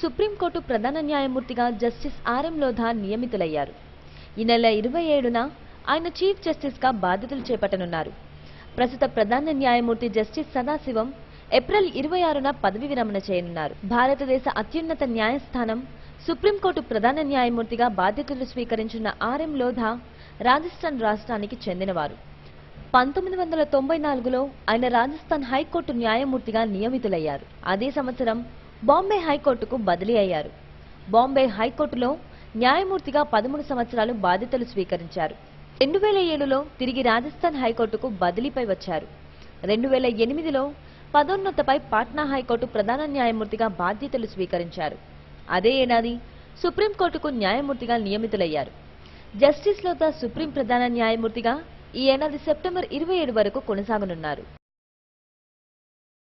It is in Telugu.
సుప్రీంకోర్టు ప్రధాన న్యాయమూర్తిగా జస్టిస్ ఆర్ఎం లోధా నియమితులయ్యారు. ఈ నెల ఇరవై ఏడున ఆయన చీఫ్ జస్టిస్గా బాధ్యతలు చేపట్టనున్నారు. ప్రస్తుత ప్రధాన న్యాయమూర్తి జస్టిస్ సదాశివం ఏప్రిల్ ఇరవై ఆరున పదవి విరమణ చేయనున్నారు. భారతదేశ అత్యున్నత న్యాయస్థానం సుప్రీంకోర్టు ప్రధాన న్యాయమూర్తిగా బాధ్యతలు స్వీకరించిన ఆర్ఎం లోధా రాజస్థాన్ రాష్ట్రానికి చెందినవారు. పంతొమ్మిది వందల తొంభై నాలుగులో ఆయన రాజస్థాన్ హైకోర్టు న్యాయమూర్తిగా నియమితులయ్యారు. అదే సంవత్సరం బాంబే హైకోర్టుకు బదిలీ అయ్యారు. బాంబే హైకోర్టులో న్యాయమూర్తిగా పదమూడు సంవత్సరాలు బాధ్యతలు స్వీకరించారు. రెండు వేల ఏడులో తిరిగి రాజస్థాన్ హైకోర్టుకు బదిలీపై వచ్చారు. రెండు వేల ఎనిమిదిలో పదోన్నతపై పాట్నా హైకోర్టు ప్రధాన న్యాయమూర్తిగా బాధ్యతలు స్వీకరించారు. అదే ఏడాది సుప్రీంకోర్టుకు న్యాయమూర్తిగా నియమితులయ్యారు. జస్టిస్ లోతా సుప్రీం ప్రధాన న్యాయమూర్తిగా ఈ ఏడాది సెప్టెంబర్ ఇరవై ఏడు వరకు కొనసాగనున్నారు.